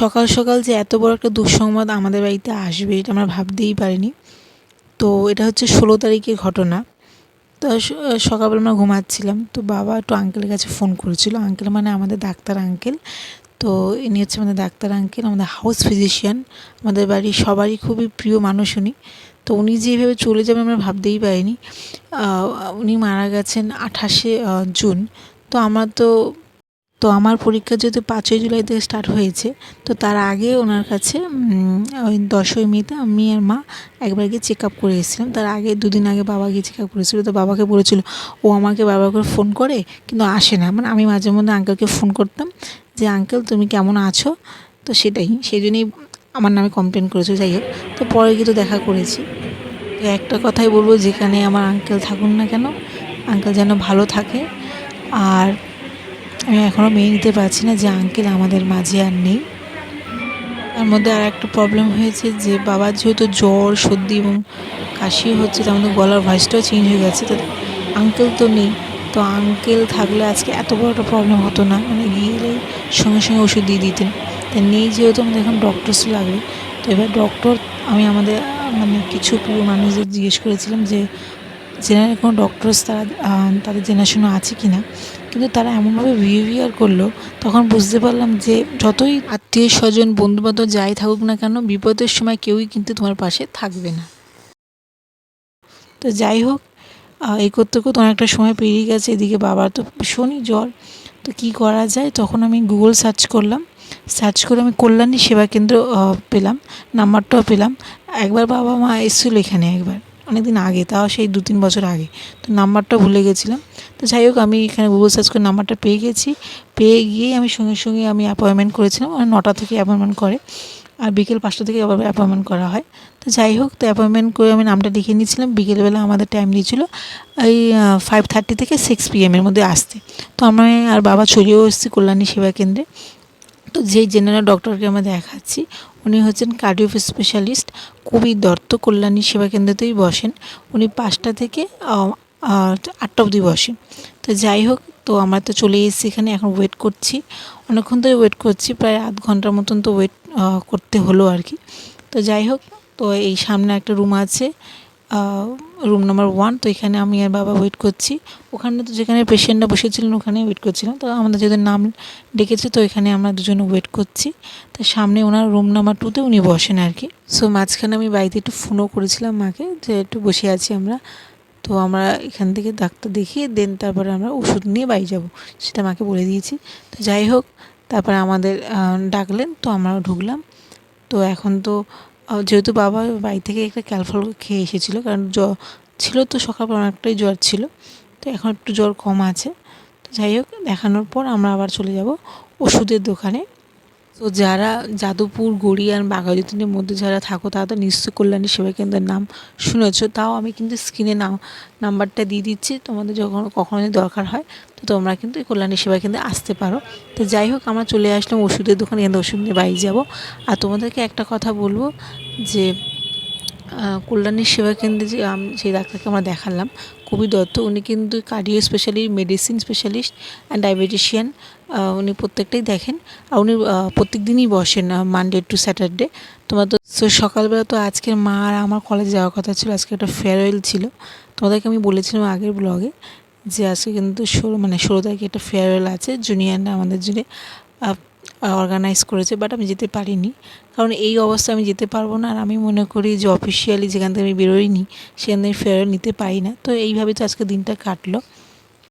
সকাল সকাল যে এত বড় একটা দুঃসংবাদ আমাদের বাড়িতে আসবে, এটা আমরা ভাবতেই পারিনি। তো এটা হচ্ছে ষোলো তারিখের ঘটনা। তো সকালবেলা আমরা ঘুমাচ্ছিলাম। তো বাবা একটু আঙ্কেলের কাছে ফোন করেছিল। আঙ্কেল মানে আমাদের ডাক্তার আঙ্কেল তো ইনি হচ্ছে আমাদের ডাক্তার আঙ্কেল আমাদের হাউস ফিজিশিয়ান আমাদের বাড়ির সবারই খুবই প্রিয় মানুষ উনি। তো উনি যেভাবে চলে যাবে আমরা ভাবতেই পারিনি। উনি মারা গেছেন আঠাশে জুন। তো আমার তো তো আমার পরীক্ষা যেহেতু পাঁচই জুলাই থেকে স্টার্ট হয়েছে, তো তার আগে ওনার কাছে ওই দশই মেতে আমি আর মা একবার গিয়ে চেক আপ করে এসেছিলাম। তার আগে দুদিন আগে বাবা গিয়ে চেক আপ করেছিল, তো বাবাকে বলেছিল, ও আমাকে বারবার করে ফোন করে, কিন্তু আসে না। মানে আমি মাঝে মধ্যে আঙ্কেলকে ফোন করতাম যে আঙ্কেল তুমি কেমন আছো? তো সেটাই সেই জন্যই আমার নামে কমপ্লেন করেছিল, যাই হোক। তো পরে গিয়ে তো দেখা করেছি। তো একটা কথাই বলব, যেখানে আমার আঙ্কেল থাকুন না কেন আঙ্কেল যেন ভালো থাকে। আর আমি এখনও মেনে নিতে পারছি না যে আঙ্কেল আমাদের মাঝে আর নেই। তার মধ্যে আর একটা প্রবলেম হয়েছে যে বাবার যেহেতু জ্বর, সর্দি এবং কাশি হচ্ছে, তার মধ্যে গলার ভয়েসটাও চেঞ্জ হয়ে গেছে। তো আঙ্কেল তো নেই। তো আঙ্কেল থাকলে আজকে এত বড় একটা প্রবলেম হতো না। মানে গিয়ে সঙ্গে সঙ্গে ওষুধ দিয়ে দিতেন। তা নেই যেহেতু আমাদের এখন ডক্টরস লাগবে। তো এবার ডক্টর আমি আমাদের মানে কিছু প্রিয় মানুষদের জিজ্ঞেস করেছিলাম যে জেনারেল কোনো ডক্টরস তারা তাদের চেনাশোনা আছে কি না কিন্তু তারা এমনভাবে বিহেভিয়ার করল, তখন বুঝতে পারলাম যে যতই আত্মীয় স্বজন, বন্ধুবান্ধব যাই থাকুক না কেন, বিপদের সময় কেউই কিন্তু তোমার পাশে থাকবে না। তো যাই হোক এই করতে করতে অনেকটা সময় পেরিয়ে গেছে, এদিকে বাবার তো ভীষণই জ্বর। তো কী করা যায়? তখন আমি গুগল সার্চ করলাম। সার্চ করে আমি কল্যাণী সেবা কেন্দ্র পেলাম, নাম্বারটাও পেলাম। একবার বাবা মা এসেছিল এখানে একবার। অনেক দিন আগে, তাও সেই দু তিন বছর আগে। তো নাম্বারটা ভুলে গেছিলাম। তো যাই হোক, আমি এখানে গুগল সার্চ করে নাম্বারটা পেয়ে গেছি। পেয়ে গিয়েই আমি সঙ্গে সঙ্গে আমি অ্যাপয়েন্টমেন্ট করেছিলাম। আর নটা থেকে অ্যাপয়েন্টমেন্ট করে। আর বিকেল পাঁচটা থেকে আবার অ্যাপয়েন্টমেন্ট করা হয়। তো যাই হোক, তো অ্যাপয়েন্টমেন্ট করে আমি নামটা লিখে নিয়েছিলাম। বিকেলবেলা আমাদের টাইম দিয়েছিল। এই ফাইভ থার্টি থেকে সিক্স পিএমের মধ্যে আসতে। তো আমরা আর বাবা চলেও এসেছি কল্যাণী সেবা কেন্দ্রে। তো যেই জেনারেল ডক্টরকে আমরা দেখাচ্ছি উনি হচ্ছেন কার্ডিও স্পেশালিস্ট কবি দত্ত কল্যাণী সেবা কেন্দ্রতেই বসেন। উনি পাঁচটা থেকে আটটা অবধি বসেন। তো যাই হোক, তো আমরা তো চলে এসেছি এখানে, এখন ওয়েট করছি। অনেকক্ষণ ধরে ওয়েট করছি, প্রায় আধ ঘণ্টার মতন তো ওয়েট করতে হলো আর কি। তো যাই হোক, তো এই সামনে একটা রুম আছে রুম নাম্বার ওয়ান তো এখানে আমি আর বাবা ওয়েট করছি। ওখানে তো যেখানে পেশেন্টরা বসেছিলেন ওখানে ওয়েট করছিলাম। তো আমাদের যেহেতু নাম ডেকেছে, তো এখানে আমরা দুজনে ওয়েট করছি। তো সামনে ওনার রুম নাম্বার টুতে উনি বসেন আর কি। সো মাঝখানে আমি বাড়িতে একটু ফোনও করেছিলাম মাকে, যে একটু বসে আছি আমরা। তো আমরা এখান থেকে ডাক্তার দেখিয়ে দেন তারপরে আমরা ওষুধ নিয়ে বাড়ি যাব, সেটা মাকে বলে দিয়েছি। তো যাই হোক, তারপরে আমাদের ডাকলেন, তো আমরাও ঢুকলাম। তো এখন তো যেহেতু বাবা বাড়ি থেকে একটা ক্যালফল খেয়ে এসেছিল, কারণ জ্বর ছিল তো সকাল অনেকটাই জ্বর ছিল, তো এখন একটু জ্বর কম আছে। তো যাই হোক, দেখানোর পর আমরা আবার চলে যাব ওষুধের দোকানে। তো যারা যাদবপুর গড়িয়ান বাঘাযতীনের মধ্যে যারা থাকো, তারা তো নিশ্চয় কল্যাণী সেবা কেন্দ্রের নাম শুনেছো। তাও আমি কিন্তু স্ক্রিনে নাম, নাম্বারটা দিয়ে দিচ্ছি। তোমাদের যখন কখনো দরকার হয়, তো তোমরা কিন্তু এই কল্যাণী সেবা কেন্দ্রে আসতে পারো। তো যাই হোক, আমরা চলে আসলাম ওষুধের দোকানে এনে ওষুধ নিয়ে বাড়ি যাব। আর তোমাদেরকে একটা কথা বলব যে আহ, কল্যাণী সেবা কেন্দ্রে যে সেই ডাক্তারকে আমরা দেখালাম কবি দত্ত। উনি কিন্তু cardio specialist medicine specialist and diabetician উনি প্রত্যেকটাই দেখেন। আর উনি প্রত্যেক দিনই বসেন মানডে টু স্যাটারডে তোমার তো সকালবেলা তো আজকের মা আর আমার কলেজে যাওয়ার কথা ছিল আজকে একটা ফেয়ারওয়েল ছিল। তোমাদেরকে আমি বলেছিলাম আগের ব্লগে যে আজকে কিন্তু ষোলো মানে ষোলো তারিখে একটা ফেয়ারওয়েল আছে জুনিয়ররা আমাদের জুড়ে অর্গানাইজ করেছে বাট আমি যেতে পারিনি। কারণ এই অবস্থায় আমি যেতে পারব না, আর আমি মনে করি যে অফিসিয়ালি যেখান থেকে আমি বেরোইনি, সেখান থেকে ফেরত নিতে পারি না। তো এইভাবে তো আজকে দিনটা কাটলো।